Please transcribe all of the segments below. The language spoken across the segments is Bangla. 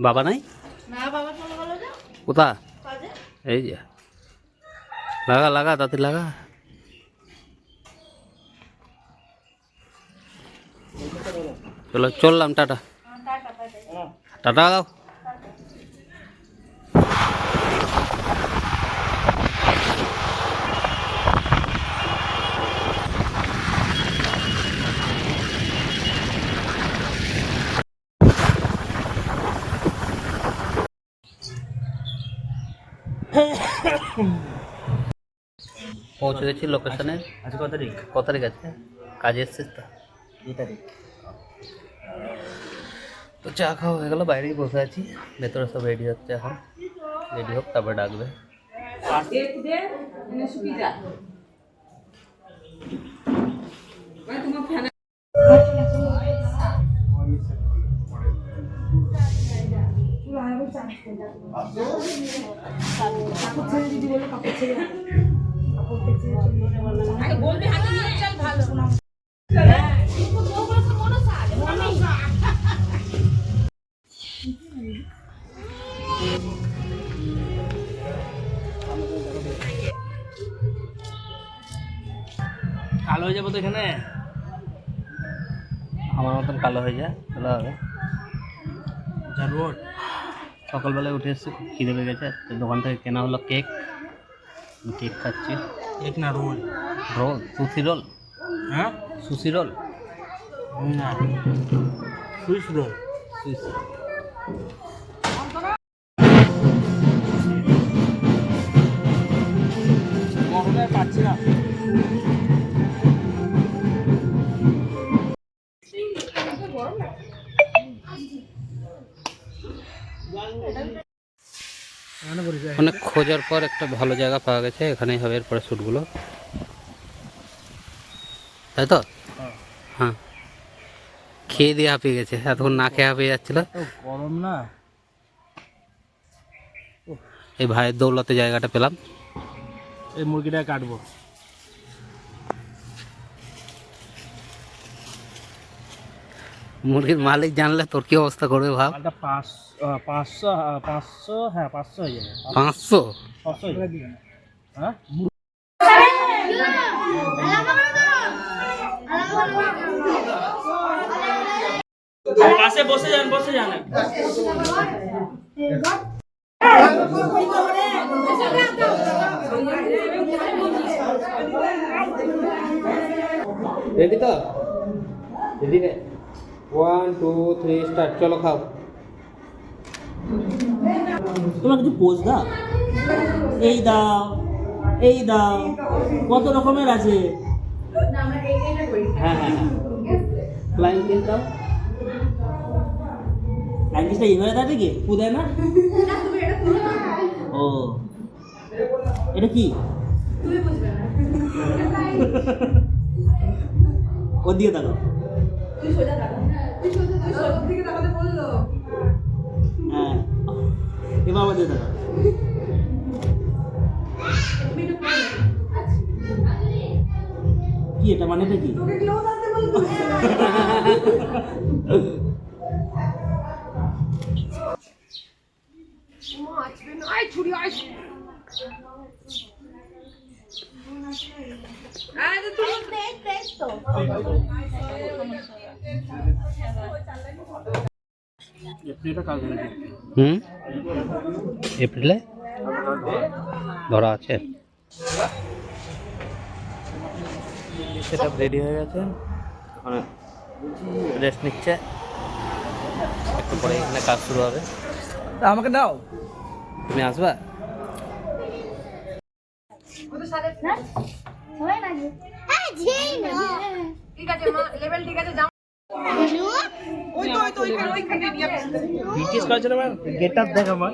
বাবা নাই? কোথা? এই যে। লাগা লাগা তাতে লাগা। চলো চললাম টাটা। টাটা পৌঁছে গেছি লোকেশনে আজ কত তারিখ? কত তারিখ আছে? কাজে এসছিস তো। দু তারিখ? তো চা খাওয়া হয়ে গেলো বাইরেই বসে আছি। ভেতরে সব রেডি হচ্ছে এখন। রেডি হোক তারপরে ডাকবে। কালো হয়ে যাব তো এখানে? আমার মতন কালো হয়ে যায় ভালো হবে। জানবোট সকালবেলায় উঠে এসেছি খুব খিদে পেয়ে গেছে দোকান থেকে কেনা হলো কেক। কেক খাচ্ছি। কেক না রোল? Roll sushi roll. হ্যাঁ? Sushi roll. না সুইস রোল। সুইস। মশলা খোঁজার পর একটা ভালো জায়গা পাওয়া গেছে এখানেই হবে এরপরে শ্যুটগুলো তাই তো? হ্যাঁ। খেয়ে দিয়ে হাঁপিয়ে গেছে এতক্ষণ না খেয়ে হাঁপিয়ে যাচ্ছিল। গরম না? এই ভাইয়ের দৌলতে জায়গাটা পেলাম। এই মুরগিটা কাটবো। মুরগির মালিক জানলে তোর কি অবস্থা করবে ভাব? পাঁচশো পাঁচশো হ্যাঁ পাঁচশো হয়ে যাবে। পাঁচশো? হয়ে যাবে। হ্যাঁ? পাশে বসে যান বসে যান। রেডি তো? রেডি রে ওয়ান টু থ্রি স্টার্ট চলো খাও। তোমরা কিছু পোজ দাও? এই দাও এই দাও। কত রকমের আছে? হ্যাঁ হ্যাঁ হ্যাঁ। ফ্লাইং কিস দাও। ল্যাঙ্গুয়েজটা এইভাবে থাকে কি? দেয় না? ও। এটা কি? ওর দিকে তাকাও হ্যাঁ এবার আমাদের তাকাও কি এটা মানেটা কি এটা কাজ নাকি হুম? এপ্রিলে? ধরা আছে। সেটা রেডি হয়ে গেছে। ওখানে রেস্ট নিচ্ছে। একটু পরে এখানে কাজ শুরু হবে। আমাকে দাও তুমি আসবা? বিটিএস কালচার আমার গেট আপ দেখ আমার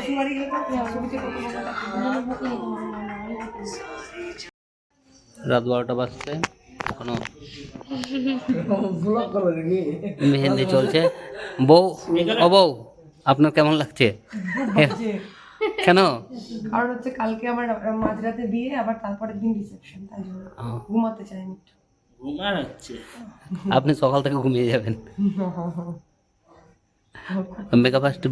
গেলে বকো রাত বারোটা বাজছে এখনও মেহেন্দি চলছে। বউ ও বউ আপনার কেমন লাগছে? কেন? কারণ হচ্ছে কালকে আমার মাঝরাতে বিয়ে আবার তারপরের দিন রিসেপশন তাই জন্য ঘুমাতে চাইনি একটু। ঘুমার হচ্ছে আপনি সকাল থেকে ঘুমিয়ে যাবেন। মেকআপ আর্টিস্ট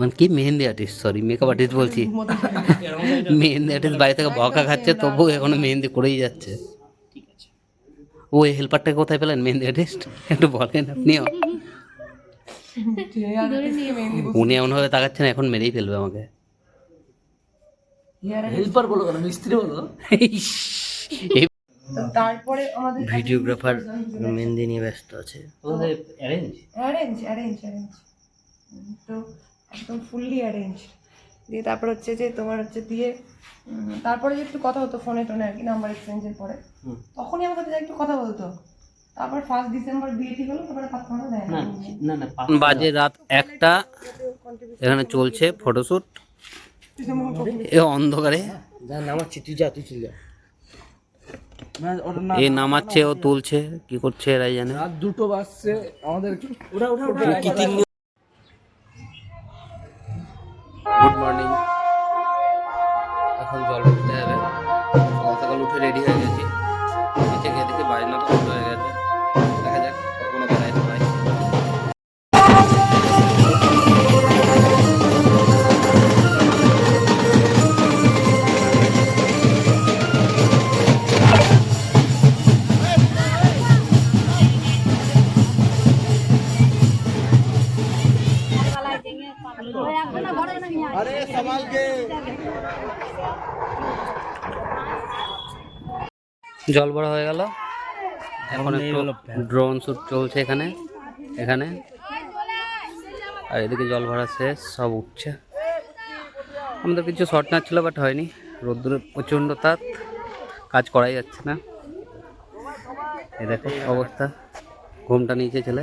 মানে কি mehndi artist sorry makeup artist বলছি। মেহেন্দি আর্টিস্ট বাড়ি থেকে বকা খাচ্ছে তবুও এখনও মেহেন্দি করেই যাচ্ছে। ঠিক ও এই হেল্পারটাকে কোথায় পেলেন মেহেন্দি আর্টিস্ট একটু বলেন আপনিও। উনি এমনভাবে তাকাচ্ছেন এখন মেরেই ফেলবে আমাকে। হেল্পার বলো কেন? মিস্ত্রি বলো। তারপরে আমাদের ভিডিওগ্রাফার মেহেন্দি নিয়ে ব্যস্ত আছে। অ্যারেঞ্জ অ্যারেঞ্জ অ্যারেঞ্জ অ্যারেঞ্জ তো একদম ফুললি অ্যারেঞ্জ দিয়ে তারপর হচ্ছে যে তোমার হচ্ছে দিয়ে তারপরে যে একটু কথা হতো ফোনে টোনে আর কি নাম্বার এক্সচেঞ্জের পরে। তখনই আমার সাথে একটু কথা বলতো। তারপর ফার্স্ট ডিসেম্বর বিয়ে ঠিক হলো তারপরে দেয় না। না না বাজে রাত একটা এখানে চলছে ফটোশুট এ অন্ধকারে। যা নামাচ্ছি তুই যা তুই চলে যা। এ নামাচ্ছে ও তুলছে কি করছে এরাই জানে। রাত দুটো বাজছে আমাদের গুড মর্নিং এখন জল জল ভরা হয়ে গেল। এখন একটু ড্রোন শ্যুট চলছে এখানে এখানে। আর এদিকে জল ভরা শেষ সব উঠছে। আমাদের কিছু শর্ট না ছিল বাট হয়নি। রোদ্দুর প্রচণ্ড তাপ কাজ করাই যাচ্ছে না। এই দেখো অবস্থা। ঘুমটা নিচে ছেলে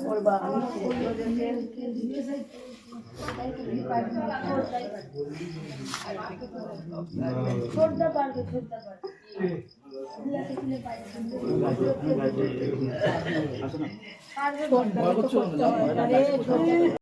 করবা আমি ছোটদা পারবে ছোটদা পারবে